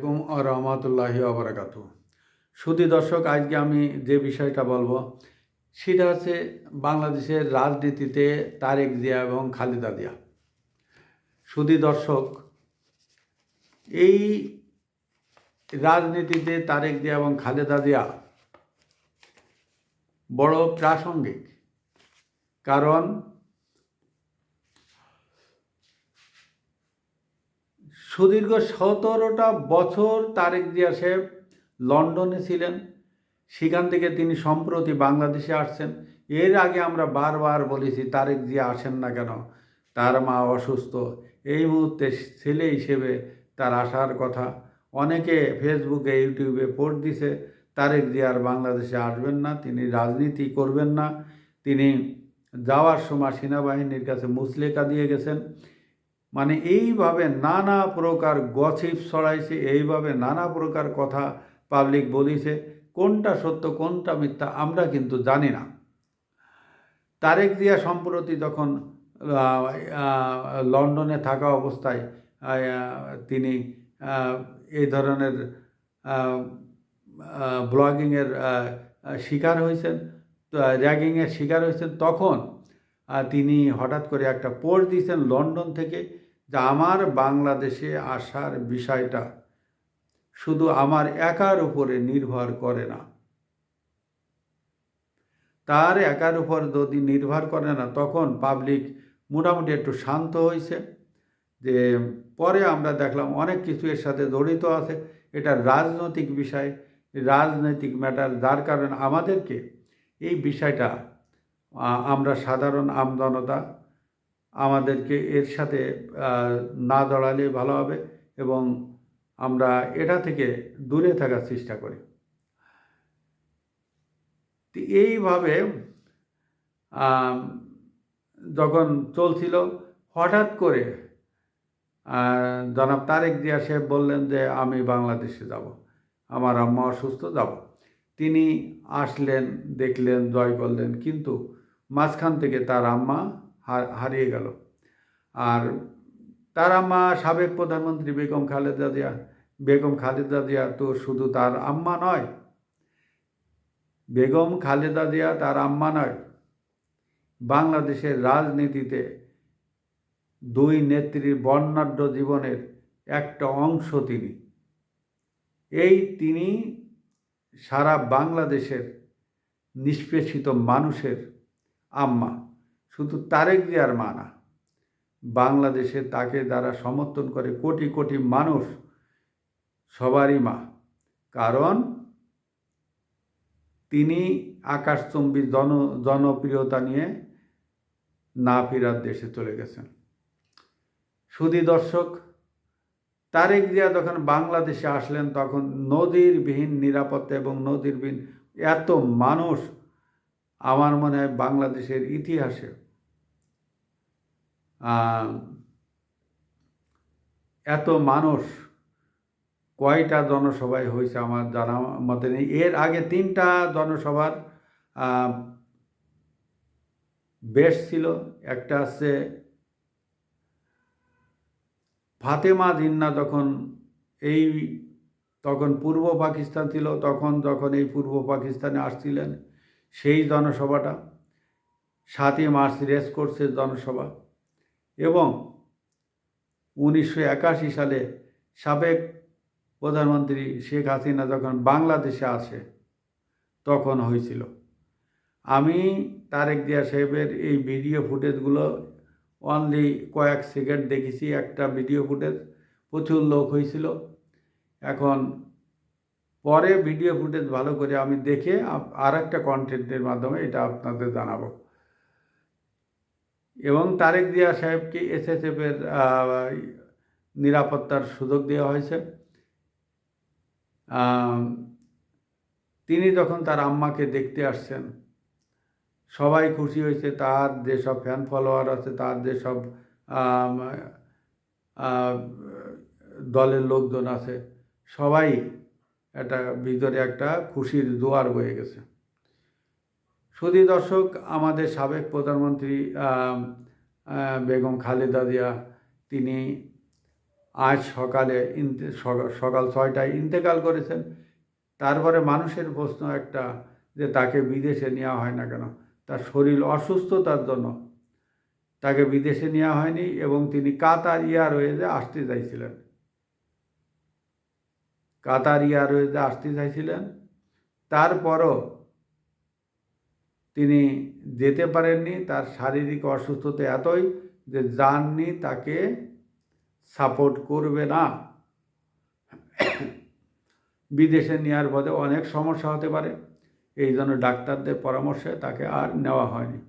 ও রহমতুল্লাহি আবরাকাতু সুদী দর্শক, আজকে আমি যে বিষয়টা বলব, সেটা হচ্ছে বাংলাদেশের রাজনীতিতে তারেক জিয়া এবং খালেদা জিয়া। সুদী দর্শক, এই রাজনীতিতে তারেক জিয়া এবং খালেদা জিয়া বড় প্রাসঙ্গিক। কারণ সুদীর্ঘ সতেরোটা বছর তারেক জিয়া সাহেব লন্ডনে ছিলেন। সেখান থেকে তিনি সম্প্রতি বাংলাদেশে আসছেন। এর আগে আমরা বারবার বলেছি, তারেক জিয়া আসেন না কেন? তার মা অসুস্থ। এই মুহূর্তে ছেলে হিসেবে তার আসার কথা। অনেকে ফেসবুকে, ইউটিউবে পোস্ট দিছে, তারেক জিয়া আর বাংলাদেশে আসবেন না, তিনি রাজনীতি করবেন না। তিনি যাওয়ার সময় সেনাবাহিনীর কাছে মুসলেকা দিয়ে গেছেন। মানে এইভাবে নানা প্রকার গছিপ ছড়াইছে, এইভাবে নানা প্রকার কথা পাবলিক বলিছে, কোনটা সত্য, কোনটা মিথ্যা আমরা কিন্তু জানি না। তারেক জিয়া সম্প্রতি যখন লন্ডনে থাকা অবস্থায় তিনি এই ধরনের ব্লগিংয়ের শিকার হয়েছেন র্যাগিংয়ের শিকার হয়েছেন, তখন তিনি হঠাৎ করে একটা পোস্ট দিয়েছেন লন্ডন থেকে যে আমার বাংলাদেশে আসার বিষয়টা শুধু আমার একার উপরে নির্ভর করে না। তার একার উপর যদি নির্ভর করে না, তখন পাবলিক মোটামুটি একটু শান্ত হয়েছে যে পরে আমরা দেখলাম অনেক কিছু এর সাথে জড়িত আছে। এটা রাজনৈতিক বিষয়, রাজনৈতিক ম্যাটার যার কারণে আমাদেরকে এই বিষয়টা আমরা সাধারণ আমজনতা আমাদেরকে এর সাথে না জড়ালে ভালো হবে এবং আমরা এটা থেকে দূরে থাকার চেষ্টা করি। এইভাবে যখন চলছিল, হঠাৎ করে জনাব তারেক জিয়া সাহেব বললেন যে, আমি বাংলাদেশে যাব। আমার আম্মা অসুস্থ, যাব। তিনি আসলেন, দেখলেন, জয় করলেন। কিন্তু মাঝখান থেকে তার আম্মা হারিয়ে গেল। আর তার আম্মা সাবেক প্রধানমন্ত্রী বেগম খালেদা জিয়া, বেগম খালেদা জিয়া তো শুধু তার আম্মা নয়, বেগম খালেদা জিয়া তার আম্মা নয়, বাংলাদেশের রাজনীতিতে দুই নেত্রীর বর্ণাঢ্য জীবনের একটা অংশ তিনি। এই তিনি সারা বাংলাদেশের নিষ্পেষিত মানুষের আম্মা, শুধু তারেক জিয়ার মা না, বাংলাদেশে তাকে যারা সমর্থন করে কোটি কোটি মানুষ সবারই মা। কারণ তিনি আকাশচম্বী জন, জনপ্রিয়তা নিয়ে না ফেরার দেশে চলে গেছেন। সুদী দর্শক, তারেক জিয়া যখন বাংলাদেশে আসলেন, তখন নদীর বিহীন নিরাপত্তা এবং নদীর বিহীন এত মানুষ আমার মনে হয় বাংলাদেশের ইতিহাসে এত মানুষ, কয়টা জনসভায় হয়েছে আমার জানা মতে নেই। এর আগে তিনটা জনসভার বেশ ছিল। একটা আছে ফাতেমা জিন্না যখন এই, তখন পূর্ব পাকিস্তান ছিল, তখন যখন এই পূর্ব পাকিস্তানে আসছিলেন সেই জনসভাটা সাতই মার্চ রেস কোর্সের জনসভা এবং উনিশশো একাশি সালে সাবেক প্রধানমন্ত্রী শেখ হাসিনা যখন বাংলাদেশে আসে, তখন হয়েছিল। আমি তারেক জিয়া সাহেবের এই ভিডিও ফুটেজগুলো অনলি কয়েক সেকেন্ড দেখেছি, একটা ভিডিও ফুটেজ প্রচুর লোক হয়েছিল। এখন পরে ভিডিও ফুটেজ ভালো করে আমি দেখে আর একটা কন্টেন্টের মাধ্যমে এটা আপনাদের জানাব। এবং তারেক জিয়া সাহেবকে এসএসএফের নিরাপত্তার সুযোগ দেওয়া হয়েছে। তিনি যখন তার আম্মাকে দেখতে আসছেন, সবাই খুশি হয়েছে, তার যেসব ফ্যান ফলোয়ার আছে, তার যেসব দলের লোকজন আছে, সবাই একটা ভিতরে একটা খুশির জোয়ার বয়ে গেছে। সুদী দর্শক, আমাদের সাবেক প্রধানমন্ত্রী বেগম খালেদা জিয়া, তিনি আজ সকালে সকাল ছয়টায় ইন্তেকাল করেছেন। তারপরে মানুষের প্রশ্ন একটা যে তাকে বিদেশে নেওয়া হয় না কেন? তার শরীর অসুস্থতার জন্য। তাকে বিদেশে নেওয়া হয়নি এবং তিনি কাতার এয়ারওয়েজে আসতে চাইছিলেন। কাতার এয়ারওয়েজে আসতে চাইছিলেন। তারপরও তিনি যেতে পারেননি, তার শারীরিক অসুস্থতা এতই যে জার্নি তাকে সাপোর্ট করবে না। বিদেশে নেওয়ার পথে অনেক সমস্যা হতে পারে এই জন্য ডাক্তারদের পরামর্শে তাকে আর নেওয়া হয়নি।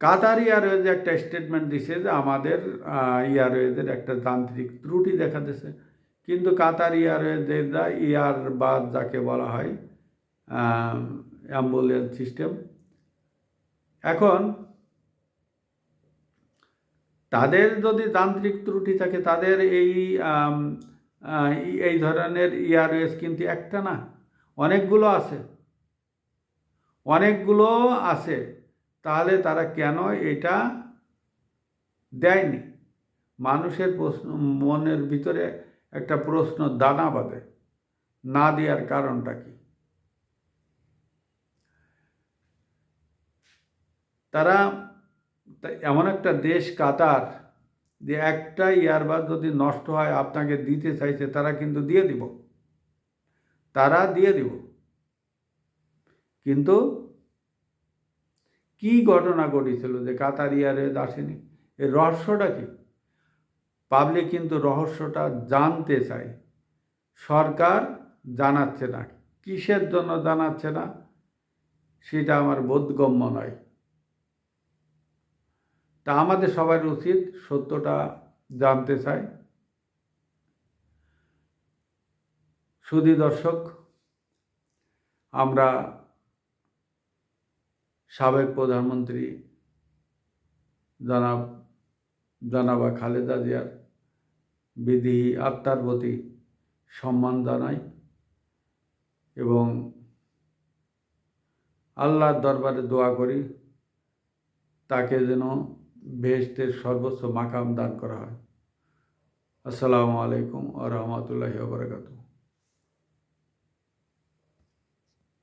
কাতার এয়ারওয়েজ একটা স্টেটমেন্ট দিছে যে আমাদের এয়ারওয়েজের একটা যান্ত্রিক ত্রুটি দেখা দিছে। কিন্তু কাতার এয়ারওয়েজের যা এয়ার বাস যাকে বলা হয় অ্যাম্বুলেন্স সিস্টেম এখন তাদের যদি যান্ত্রিক ত্রুটি থাকে, তাদের এই এই ধরনের এয়ারওয়েজ কিন্তু একটা না, অনেকগুলো আছে। অনেকগুলো আছে। তাহলে তারা কেন এটা দেয়নি? মানুষের প্রশ্ন, মনের ভিতরে একটা প্রশ্ন দানা বাঁধে। না দেওয়ার কারণটা কি? তারা এমন একটা দেশ কাতার, যে একটা ইয়ারবাদ যদি নষ্ট হয়, আপনাকে দিতে চাইছে, তারা কিন্তু দিয়ে দিব। তারা দিয়ে দিব। কিন্তু কি ঘটনা ঘটেছিল যে কাতার ইয়ারওয়েজ আসেনি এর রহস্যটা কি? পাবলিক কিন্তু রহস্যটা জানতে চায়। সরকার জানাচ্ছে না। কিসের জন্য জানাচ্ছে না? সেটা আমার বোধগম্য নয়। তা আমাদের সবার উচিত সত্যটা জানতে চাই সুধী দর্শক, আমরা সাবেক প্রধানমন্ত্রী জনাব, জনাবা খালেদা জিয়ার বিধি আত্মার প্রতি সম্মান জানাই এবং আল্লাহর দরবারে দোয়া করি, তাকে যেন বেহেশতের সর্বোচ্চ মাকাম দান করা হয়। আসসালামু আলাইকুম আ রহমতুল্লাহি বারকাতুহ।